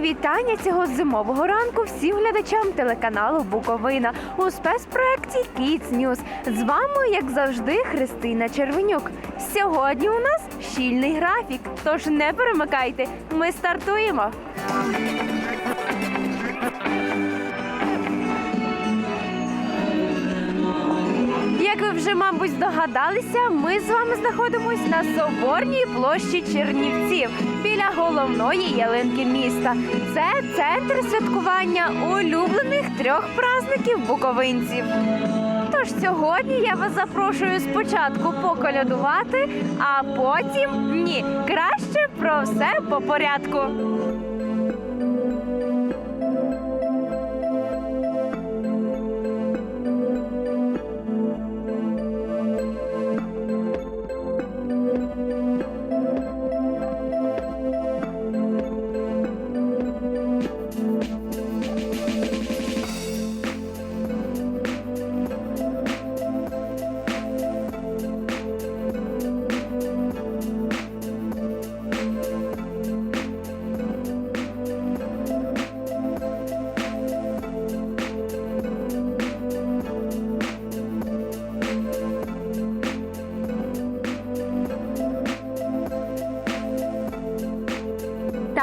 Вітання цього зимового ранку всім глядачам телеканалу Буковина у спецпроекті Kids News. З вами, як завжди, Христина Червенюк. Сьогодні у нас щільний графік, тож не перемикайте. Ми стартуємо. Як ви вже, мабуть, здогадалися, ми з вами знаходимось на Соборній площі Чернівців біля головної ялинки міста. Це центр святкування улюблених трьох праздників буковинців. Тож сьогодні я вас запрошую спочатку поколядувати, а потім ні, краще про все по порядку.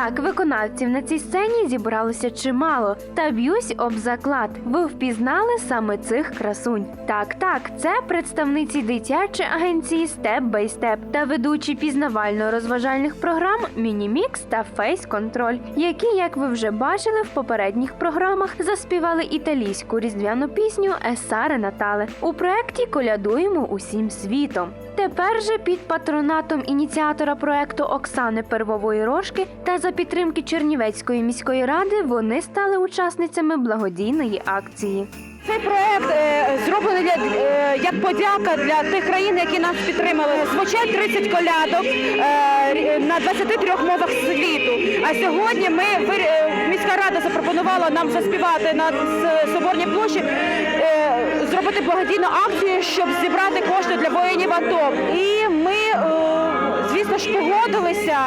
Так, виконавців на цій сцені зібралося чимало. Та б'юсь об заклад. Ви впізнали саме цих красунь. Так, так, це представниці дитячої агенції Step by Step та ведучі пізнавально-розважальних програм Мінімікс та Фейс Контроль, які, як ви вже бачили в попередніх програмах, заспівали італійську різдвяну пісню Есаре Натале. У проєкті колядуємо усім світом. Тепер же під патронатом ініціатора проекту Оксани Первової Рожки та за підтримки Чернівецької міської ради вони стали учасницями благодійної акції. Цей проект е, зроблений для, е, як подяка для тих країн, які нас підтримали. Звучать 30 колядок е, на 23 мовах світу. А сьогодні ми е, міська рада запропонувала нам заспівати на Соборній площі, е, зробити благодійну акцію, щоб зібрати кошти для АТО. І ми, е, звісно ж, погодилися.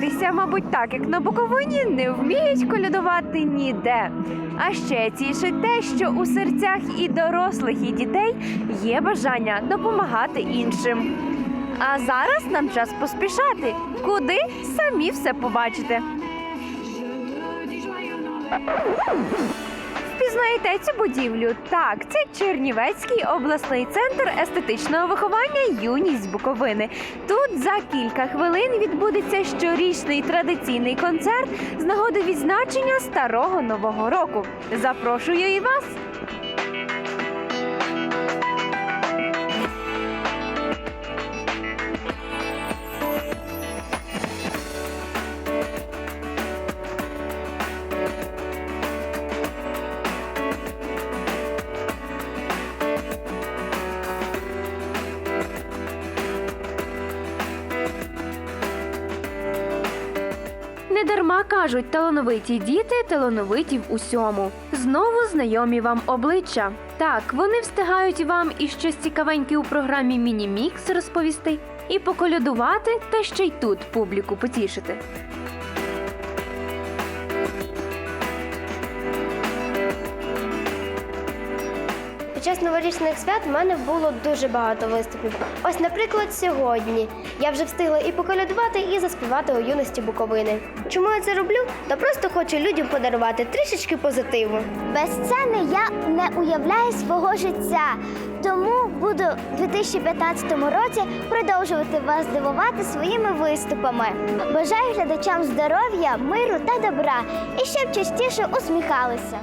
Погодьтеся, мабуть, так як на Буковині не вміють колядувати ніде. А ще тішить те, що у серцях і дорослих, і дітей є бажання допомагати іншим. А зараз нам час поспішати. Куди самі все побачите. Впізнаєте цю будівлю? Так, це Чернівецький обласний центр естетичного виховання Юність Буковини. Тут за кілька хвилин відбудеться щорічний традиційний концерт з нагоди відзначення старого нового року. Запрошую і вас. Недарма кажуть, талановиті діти талановиті в усьому. Знову знайомі вам обличчя. Так, вони встигають вам і щось цікавеньке у програмі Мінімікс розповісти, і поколядувати, та ще й тут публіку потішити. Час новорічних свят в мене було дуже багато виступів. Ось, наприклад, сьогодні я вже встигла і поколядувати, і заспівати у юності Буковини. Чому я це роблю? Та просто хочу людям подарувати трішечки позитиву. Без сцени я не уявляю свого життя. Тому буду в 2015 році продовжувати вас дивувати своїми виступами. Бажаю глядачам здоров'я, миру та добра і щоб частіше усміхалися.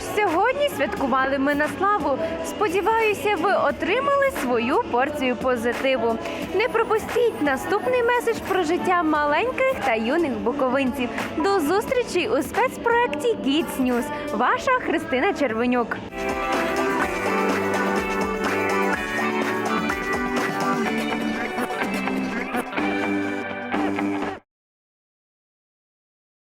Ж, сьогодні святкували ми на славу. Сподіваюся, ви отримали свою порцію позитиву. Не пропустіть наступний меседж про життя маленьких та юних буковинців. До зустрічі у спецпроекті Kids News. Ваша Христина Червонюк.